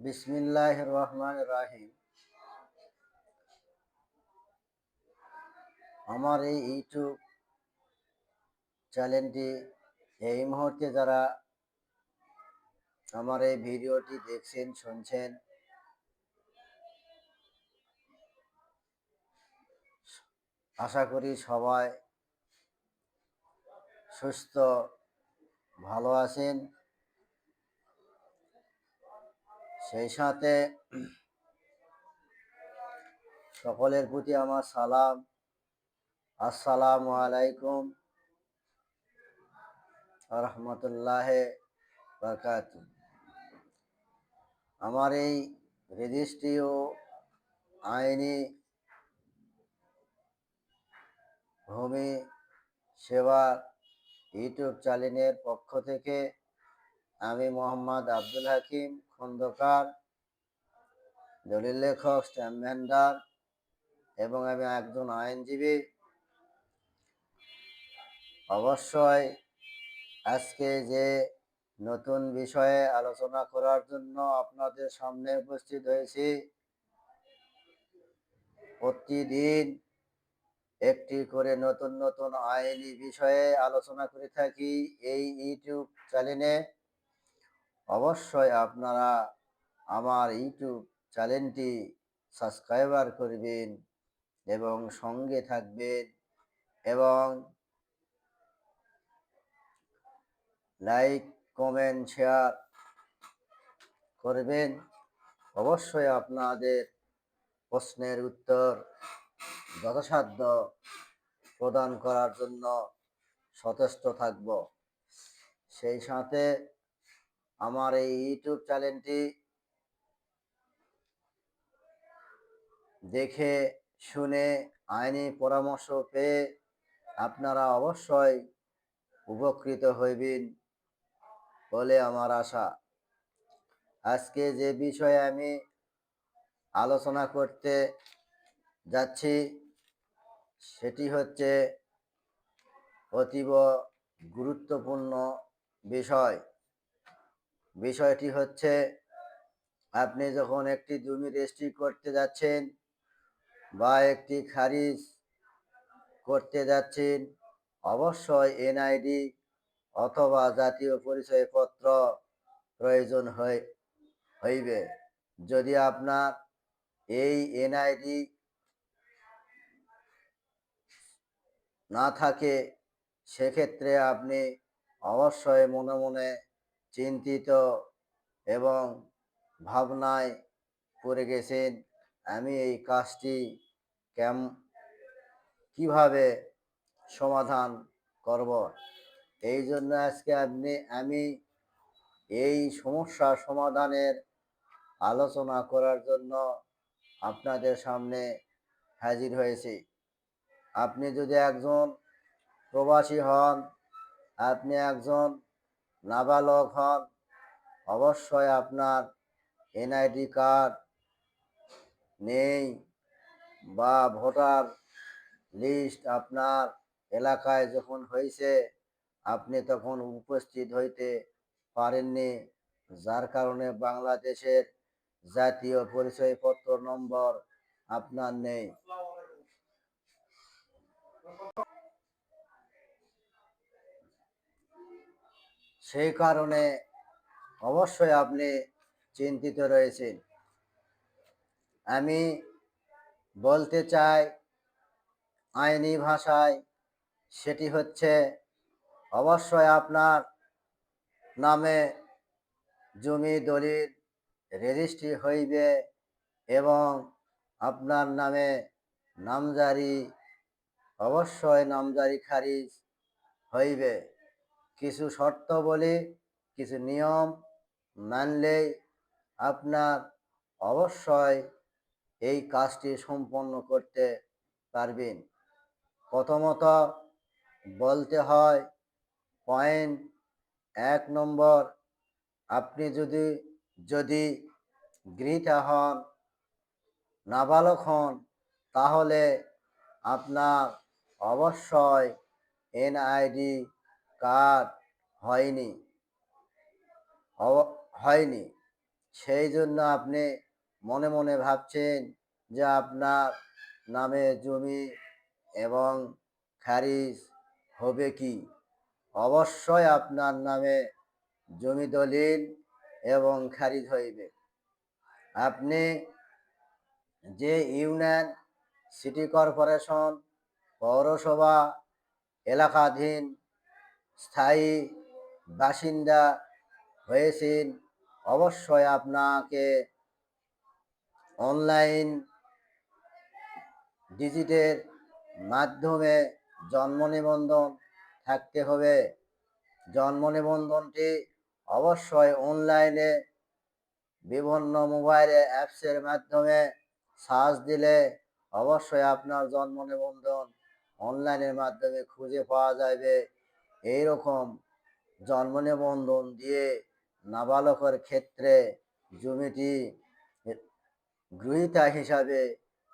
বিসমিল্লাহ রহমান রাহিম আমার এই ইউটিউব চ্যানেলটি, এই মুহূর্তে যারা আমার এই ভিডিওটি দেখছেন, শুনছেন, আশা করি সবাই সুস্থ, ভালো আছেন। সেই সাথে সকলের প্রতি আমার সালাম। আসসালামু আলাইকুম রহমতুল্লাহ বরকাত আমার এই রেজিস্ট্রি ও আইনি ভূমি সেবা ইউটিউব চ্যানেলের পক্ষ থেকে আমি মোহাম্মদ আব্দুল হাকিম খন্দকার দলিল লেখক স্ট্যাম্প এবং আমি একজন আইনজীবী। অবশ্যই আজকে যে নতুন বিষয়ে আলোচনা করার জন্য আপনাদের সামনে উপস্থিত হয়েছি, প্রতিদিন একটি করে নতুন নতুন আইনি বিষয়ে আলোচনা করে থাকি এই ইউটিউব চ্যানেলে। অবশ্যই আপনারা আমার ইউটিউব চ্যানেলটি সাবস্ক্রাইবার করবেন এবং সঙ্গে থাকবেন এবং লাইক, কমেন্ট, শেয়ার করবেন। অবশ্যই আপনাদের প্রশ্নের উত্তর যথাসাধ্য প্রদান করার জন্য সচেষ্ট থাকব। সেই সাথে আমার এই ইউটিউব চ্যানেলটি দেখে, শুনে, আইনি পরামর্শ পেয়ে আপনারা অবশ্যই উপকৃত হইবেন বলে আমার আশা। আজকে যে বিষয়ে আমি আলোচনা করতে যাচ্ছি, সেটি হচ্ছে অতীব গুরুত্বপূর্ণ বিষয়। বিষয়টি হচ্ছে, আপনি যখন একটি জমি রেজিস্ট্রি করতে যাচ্ছেন বা একটি খারিজ করতে যাচ্ছেন, অবশ্যই এনআইডি অথবা জাতীয় পরিচয়পত্র প্রয়োজন হইবে। যদি আপনার এই এনআইডি না থাকে, সেক্ষেত্রে আপনি অবশ্যই মনে মনে চিন্তিত এবং ভাবনায় পড়ে গেছেন, আমি এই কাজটি কেম, কীভাবে সমাধান করব? এই জন্য আজকে আপনি, আমি এই সমস্যা সমাধানের আলোচনা করার জন্য আপনাদের সামনে হাজির হয়েছি। আপনি যদি একজন প্রবাসী হন, আপনি একজন নাবালক হন, অবশ্যই আপনার এনআইডি কার্ড নেই বা ভোটার লিস্ট আপনার এলাকায় যখন হয়েছে, আপনি তখন উপস্থিত হইতে পারেননি, যার কারণে বাংলাদেশের জাতীয় পরিচয়পত্র নম্বর আপনার নেই। সেই কারণে অবশ্যই আপনি চিন্তিত রয়েছেন। আমি বলতে চাই, আইনি ভাষায় সেটি হচ্ছে অবশ্যই আপনার নামে জমি দলিল রেজিস্ট্রি হইবে এবং আপনার নামে নামজারি, অবশ্যই নামজারি খারিজ হইবে। কিছু শর্ত বলে, কিছু নিয়ম মানলেই আপনার অবশ্যই এই কাজটি সম্পন্ন করতে পারবেন। প্রথমত বলতে হয়, পয়েন্ট এক নম্বর, আপনি যদি যদি গৃহীতা হন, নাবালক হন, তাহলে আপনার অবশ্যই এনআইডি কার্ড হয়নি? হয়নি। সেই জন্য আপনি মনে মনে ভাবছেন যে আপনার নামে জমি এবং খারিজ হবে কি? অবশ্যই আপনার নামে জমি দলিল এবং খারিজ হইবে। আপনি যে ইউনিয়ন, সিটি কর্পোরেশন, পৌরসভা, এলাকাধীন স্থায়ী বাসিন্দা হয়েছেন। অবশ্যই আপনাকে অনলাইন ডিজিটের মাধ্যমে জন্ম নিবন্ধন থাকতে হবে। জন্ম নিবন্ধনটি অবশ্যই অনলাইনে বিভিন্ন মোবাইলে অ্যাপসের মাধ্যমে সার্চ দিলে অবশ্যই আপনার জন্ম নিবন্ধন অনলাইনের মাধ্যমে খুঁজে পাওয়া যাবে। এইরকম জন্ম নিবন্ধন দিয়ে নাবালকের ক্ষেত্রে জমিটি গৃহীতা হিসাবে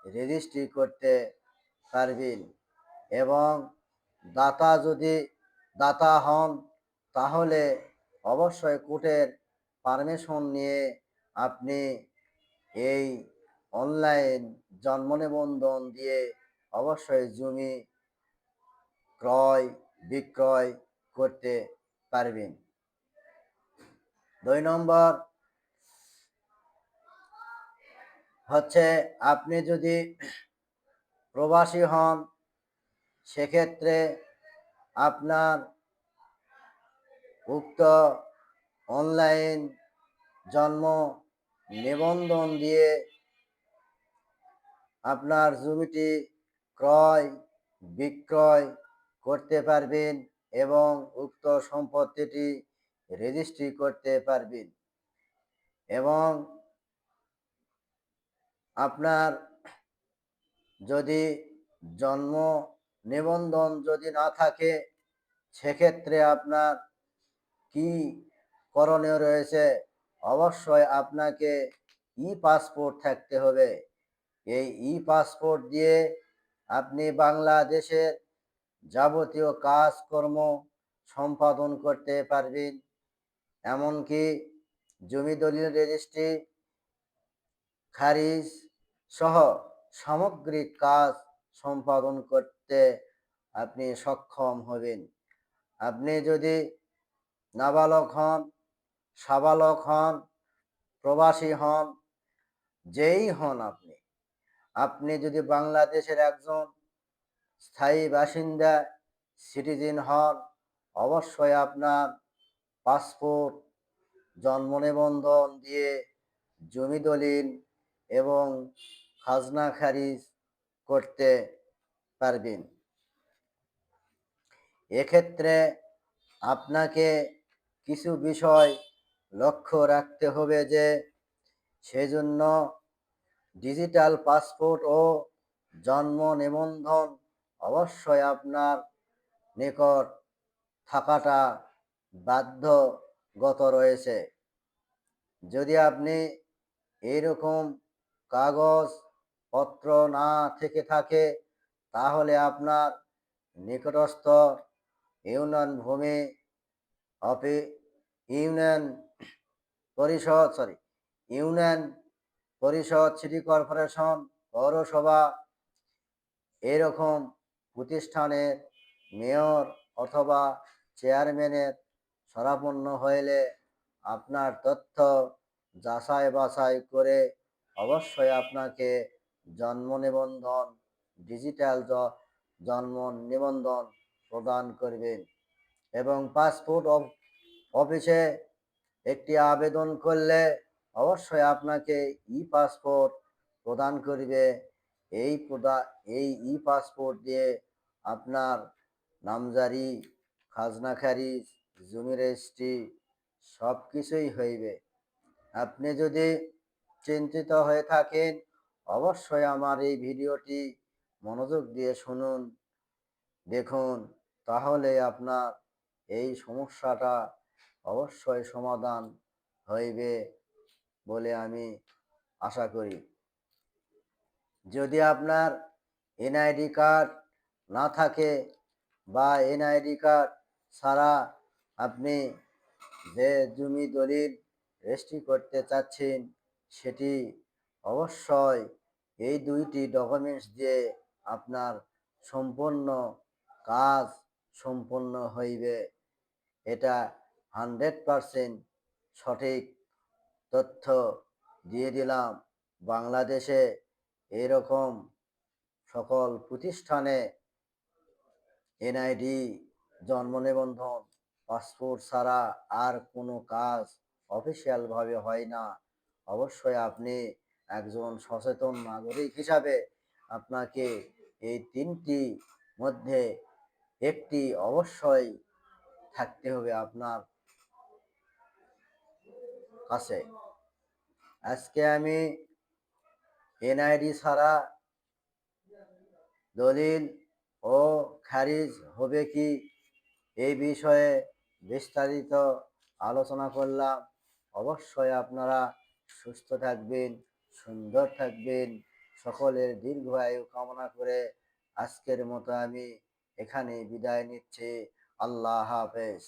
রেজিস্ট্রি করতে পারবেন এবং দাতা যদি দাতা হন, তাহলে অবশ্যই কোর্টের পারমিশন নিয়ে আপনি এই অনলাইন জন্ম নিবন্ধন দিয়ে অবশ্যই জমি ক্রয় বিক্রয় করতে পারবেন। দুই নম্বর হচ্ছে আপনি যদি প্রবাসী হন, সেক্ষেত্রে আপনার উক্ত অনলাইন জন্ম নিবন্ধন দিয়ে আপনার জমিটি ক্রয়, বিক্রয় করতে পারবেন এবং উক্ত সম্পত্তিটি রেজিস্ট্রি করতে পারবেন। এবং আপনার যদি জন্ম নিবন্ধন যদি না থাকে, সেক্ষেত্রে আপনার কি করণীয় রয়েছে? অবশ্যই আপনাকে ই পাসপোর্ট থাকতে হবে। এই ই পাসপোর্ট দিয়ে আপনি বাংলাদেশের যাবতীয় কাজকর্ম সম্পাদন করতে পারবেন এমনকি জমি দলিল রেজিস্ট্রি, খারিজ সহ সামগ্রিক কাজ সম্পাদন করতে আপনি সক্ষম হবেন। আপনি যদি নাবালক হন, সাবালক হন, প্রবাসী হন, যেই হন আপনি। আপনি যদি বাংলাদেশের একজন স্থায়ী বাসিন্দা, সিটিজেন হন, অবশ্যই আপনার পাসপোর্ট, জন্ম নিবন্ধন দিয়ে জমি দলিল এবং খাজনা খারিজ করতে পারবেন। এক্ষেত্রে আপনাকে কিছু বিষয় লক্ষ্য রাখতে হবে যে সেজন্য ডিজিটাল পাসপোর্ট ও জন্ম নিবন্ধন অবশ্যই আপনার নিকট থাকাটা বাধ্যগত রয়েছে। যদি আপনি এরকম কাগজ পত্র না থেকে থাকে, তাহলে আপনার নিকটস্থ ইউনিয়ন ভূমি অফি, ইউনিয়ন পরিষদ সরি ইউনিয়ন পরিষদ, সিটি কর্পোরেশন, পৌরসভা, এরকম প্রতিষ্ঠানের মেয়র অথবা চেয়ারম্যানের সরাপন্ন হইলে আপনার তথ্য যাচাই বাছাই করে অবশ্যই আপনাকে জন্ম নিবন্ধন ডিজিটাল জন্ম নিবন্ধন প্রদান করবেন এবং পাসপোর্ট অফ- অফিসে একটি আবেদন করলে অবশ্যই আপনাকে ই পাসপোর্ট প্রদান করবে। এই প্রদা- এই ই পাসপোর্ট দিয়ে আপনার নামজারি খাজনা খারিজ জমি রেজিস্ট্রি সব কিছুই হইবে। আপনি যদি চিন্তিত হয়ে থাকেন, অবশ্যই আমার এই ভিডিওটি মনোযোগ দিয়ে শুনুন, দেখুন, তাহলে আপনার এই সমস্যাটা অবশ্যই সমাধান হইবে বলে আমি আশা করি। যদি আপনার এনআইডি কার্ড না থাকে বা এনআইডি কার্ড ছাড়া আপনি যে জমি দলিল রেজিস্ট্রি করতে চাচ্ছেন, সেটি অবশ্যই এই দুইটি ডকুমেন্টস দিয়ে আপনার সম্পূর্ণ কাজ সম্পূর্ণ হইবে। এটা হান্ড্রেড পারসেন্ট সঠিক তথ্য দিয়ে দিলাম। বাংলাদেশে এরকম সকল প্রতিষ্ঠানে এনআইডি, জন্ম নিবন্ধন, পাসপোর্ট ছাড়া আর কোনো কাজ অফিসিয়ালভাবে হয় না। অবশ্যই আপনি একজন সচেতন নাগরিক হিসাবে আপনাকে এই তিনটি মধ্যে একটি অবশ্যই থাকতে হবে আপনার কাছে। আজকে আমি এনআইডি ছাড়া দলিল ও খারিজ হবে কি? এই বিষয়ে বিস্তারিত আলোচনা করলাম। অবশ্যই আপনারা সুস্থ থাকবেন, সুন্দর থাকবেন। সকলের দীর্ঘায়ু কামনা করে আজকের মতো আমি এখানে বিদায় নিচ্ছি। আল্লাহ হাফেজ।